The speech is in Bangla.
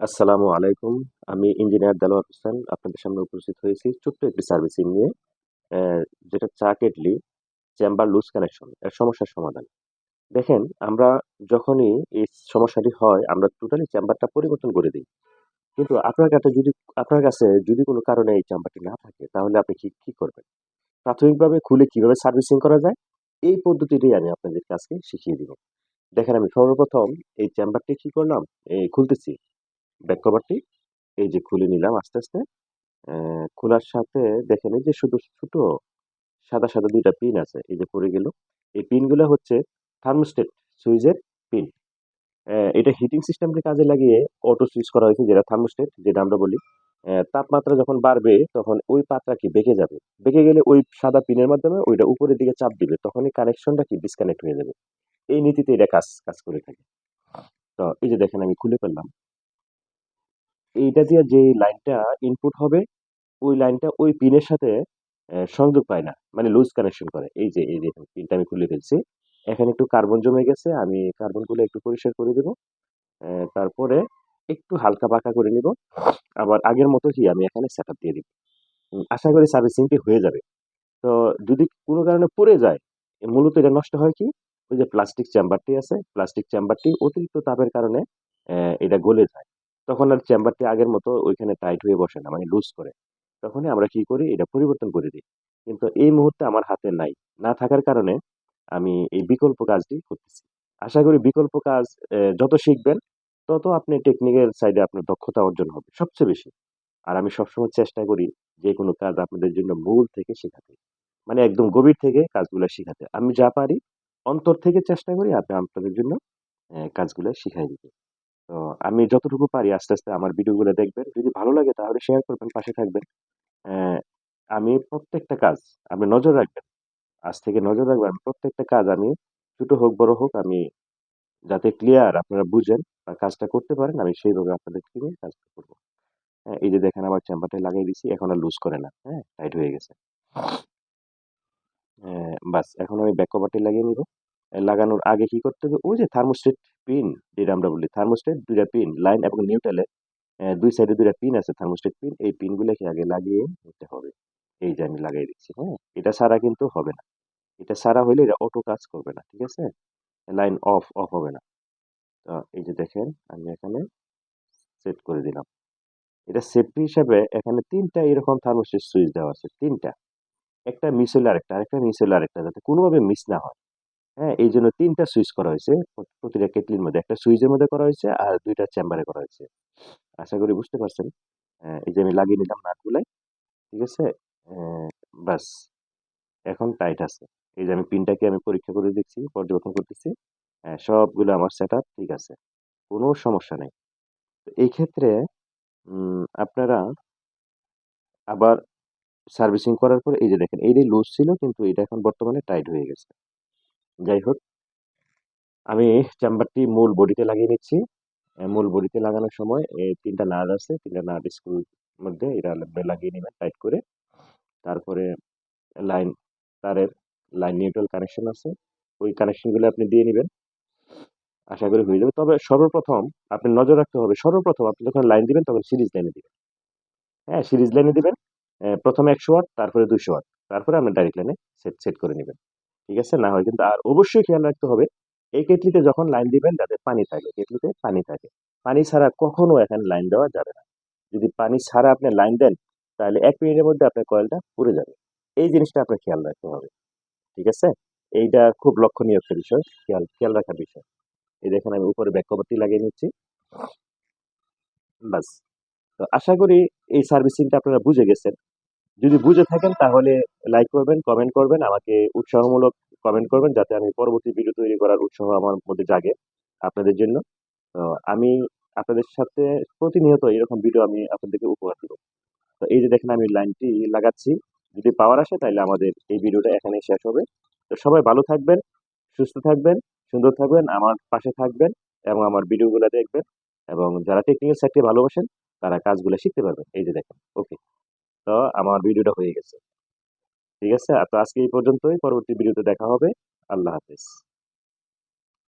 আসসালামু আলাইকুম। আমি ইঞ্জিনিয়ার দেলোয়ার হোসেন আপনাদের সামনে উপস্থিত হয়েছি ছোট্ট একটি সার্ভিসিং নিয়ে। যেটা চা কেটলি চেম্বার লুজ কানেকশন এর সমস্যার সমাধান। দেখেন আমরা যখনই এই সমস্যাটি হয় আমরা টোটালি চেম্বারটা পরিবর্তন করে দিই কিন্তু আপনার কাছে যদি আপনার কাছে যদি কোনো কারণে এই চেম্বারটি না থাকে তাহলে আপনি কি, কি করবেন? প্রাথমিকভাবে খুলে কীভাবে সার্ভিসিং করা যায় এই পদ্ধতিটাই আমি আপনাদের আজকে শিখিয়ে দিব। দেখেন আমি সর্বপ্রথম এই চেম্বারটি কি করলাম এই খুলতেছি। ব্যাক কভারটি এই যে খুলে নিলাম আস্তে, আস্তে। খোলার সাথে দেখেন এই যে শুধু ছোটো সাদা, সাদা দুইটা পিন আছে। এই যে পড়ে গেল। এই পিনগুলো হচ্ছে থার্মোস্টেট সুইচের পিন। এটা হিটিং সিস্টেমকে কাজে লাগিয়ে অটো সুইচ করা হয়েছে যেটা থার্মোস্টেট যেটা আমরা বলি। তাপমাত্রা যখন বাড়বে তখন ওই পাতটা কি বেঁকে যাবে। বেঁকে গেলে ওই সাদা পিনের মাধ্যমে ওইটা উপরের দিকে চাপ দিবে। তখনই কানেকশনটা কি ডিসকানেক্ট হয়ে যাবে। এই নীতিতে এটা কাজ, কাজ করে থাকে। তো এই যে দেখেন আমি খুলে ফেললাম। এইটা দিয়ে যে লাইনটা ইনপুট হবে, ওই লাইনটা ওই পিনের সাথে সংযোগ পায় না। মানে লুজ কানেকশন করে। এই যে, এই যে পিনটা আমি খুলে ফেলছি। এখানে একটু কার্বন জমে গেছে। আমি কার্বনগুলো একটু পরিষ্কার করে দেব। তারপরে একটু হালকা পাকা করে নিব। আবার আগের মতোই আমি এখানে সেটআপ দিয়ে দিব। আশা করি সার্ভিসিংটি হয়ে যাবে। তো যদি কোনো কারণে পড়ে যায়, মূলত এটা নষ্ট হয় কি? ওই যে প্লাস্টিক চেম্বারটি আছে, প্লাস্টিক চেম্বারটি অতিরিক্ত তাপের কারণে এটা গলে যায়। তখন আর চেম্বারটি আগের মতো ওইখানে টাইট হয়ে বসে না, মানে লুজ করে। তখনই আমরা কি করি? এটা পরিবর্তন করে দিই। কিন্তু এই মুহূর্তে আমার হাতে নাই। না থাকার কারণে আমি এই বিকল্প কাজটি করতেছি। আশা করি বিকল্প কাজ যত শিখবেন, তত আপনি টেকনিক্যাল সাইডে আপনার দক্ষতা অর্জন হবে সবচেয়ে বেশি। আর আমি সবসময় চেষ্টা করি যে কোনো কাজ আপনাদের জন্য মূল থেকে শেখাতে। মানে একদম গভীর থেকে কাজগুলো শেখাতে আমি যা পারি অন্তর থেকে চেষ্টা করি আমি আপনাদের জন্য কাজগুলা শিখাই দিতে। তো আমি যতটুকু পারি আস্তে, আস্তে আমার ভিডিওগুলো দেখবেন। যদি ভালো লাগে তাহলে শেয়ার করবেন, পাশে থাকবেন। আমি প্রত্যেকটা কাজ আপনি নজর রাখবেন। আজ থেকে নজর রাখবেন প্রত্যেকটা কাজ আমি ছোট হোক, বড় হোক আমি যাতে ক্লিয়ার আপনারা বুঝেন বা কাজটা করতে পারেন আমি সেইভাবে আপনাদেরকে নিয়ে কাজটা করব হ্যাঁ, এই যে দেখেন আমার চেম্বারটা লাগিয়ে দিছি। এখন আর লুজ করে না। হ্যাঁ, টাইট হয়ে গেছে। বাস এখন আমি ব্যাক কভারটি লাগিয়ে নিব। লাগানোর আগে কি করতে হবে? ওই যে থার্মোস্টেট পিন যেটা আমরা বলি থার্মোস্টেট দুইটা পিন লাইন এবং নিউট্রালে ২ সাইডে ২ টা পিন আছে থার্মোস্টেট পিন। এই পিনগুলোকে আগে লাগিয়ে নিতে হবে। এই যে আমি লাগাই দিচ্ছি। হ্যাঁ? এটা ছাড়া কিন্তু হবে না। এটা ছাড়া হইলে এটা অটো কাজ করবে না। ঠিক আছে? লাইন অফ, অফ হবে না। তো এই যে দেখেন আমি এখানে সেট করে দিলাম। এটা সেফটি হিসাবে এখানে ৩ টা এরকম থার্মোস্টেট সুইচ দেওয়া আছে। তিনটা একটা মিস হইলে আরেকটা, আরেকটা মিস হইলে আরেকটা যাতে কোনোভাবে মিস না হয়। হ্যাঁ? এই জন্য তিনটা সুইচ করা হয়েছে প্রতিটা কেটলির মধ্যে। একটা সুইচের মধ্যে করা হয়েছে আর দুইটা চেম্বারে করা হয়েছে। আশা করি বুঝতে পারছেন। অ্যা এই যে আমি লাগিয়ে নিলাম নাটগুলাই। ঠিক আছে? অ্যা বাস। এখন টাইট আছে। এই যে আমি পিনটাকে আমি পরীক্ষা করে দেখছি, পর্যবেক্ষণ করতেছি। হ্যাঁ, সবগুলো আমার সেটআপ ঠিক আছে। কোনো সমস্যা নেই তো এই ক্ষেত্রে আপনারা আবার সার্ভিসিং করার পরে এই যে দেখেন এইটাই লুজ ছিল কিন্তু এটা এখন বর্তমানে টাইট হয়ে গেছে। যাই হোক আমি চাম্বারটি মূল বডিতে লাগিয়ে নিচ্ছি। মূল বডিতে লাগানোর সময় এই ৩ টা নাট আছে। ৩ টা নাট স্ক্রুর মধ্যে এটা লাগিয়ে নেবেন টাইট করে। তারপরে লাইন তারের লাইন নিউট্রাল কানেকশন আছে। ওই কানেকশনগুলো আপনি দিয়ে নেবেন আশা করি হয়ে যাবে। তবে সর্বপ্রথম আপনি নজর রাখতে হবে সর্বপ্রথম আপনি যখন লাইন দিবেন তখন সিরিজ লাইনে দিবেন। হ্যাঁ, সিরিজ লাইনে দিবেন। অ্যা ১ম এ ১০০ ওয়াট তারপরে দুশো ওয়াট। তারপরে আপনি ডাইরেক্ট লাইনে সেট, সেট করে নিবেন। ঠিক আছে? না হয় কিন্তু আর অবশ্যই খেয়াল রাখতে হবে এই কেটলিতে যখন লাইন দিবেন যাতে পানি থাকে, কেটলিতে পানি থাকে। পানি ছাড়া কখনো এখানে লাইন দেওয়া যাবে না। যদি পানি ছাড়া আপনি লাইন দেন তাহলে এক মিনিটের মধ্যে আপনার কয়েলটা পুড়ে যাবে। এই জিনিসটা আপনার খেয়াল রাখতে হবে। ঠিক আছে? এইটা খুব লক্ষণীয় একটা বিষয়। খেয়াল, খেয়াল রাখার বিষয়। এই দেখেন আমি উপরে ব্যাক লাগিয়ে নিচ্ছি। বাস। তো আশা করি এই সার্ভিসিংটা আপনারা বুঝে গেছেন। যদি বুঝে থাকেন তাহলে লাইক করবেন, কমেন্ট করবেন, আমাকে উৎসাহমূলক কমেন্ট করবেন যাতে আমি পরবর্তী ভিডিও তৈরি করার উৎসাহ আমার মধ্যে জাগে আপনাদের জন্য। আমি আপনাদের সাথে প্রতিনিয়ত এরকম ভিডিও আমি আপনাদেরকে উপহার দিব। তো এই যে দেখেন আমি লাইনটি লাগাচ্ছি। যদি পাওয়ার আসে তাহলে আমাদের এই ভিডিওটা এখানেই শেষ হবে। তো সবাই ভালো থাকবেন, সুস্থ থাকবেন, সুন্দর থাকবেন, আমার পাশে থাকবেন এবং আমার ভিডিওগুলো দেখবেন এবং যারা টেকনিক্যাল সাইডকে ভালোবাসেন তারা কাজগুলো শিখতে পারবেন। এই যে দেখেন। ওকে। তো আমার ভিডিওটা হয়ে গেছে। ঠিক আছে? তো আজকে এই পর্যন্তই। পরবর্তী ভিডিওতে দেখা হবে। আল্লাহ হাফেজ।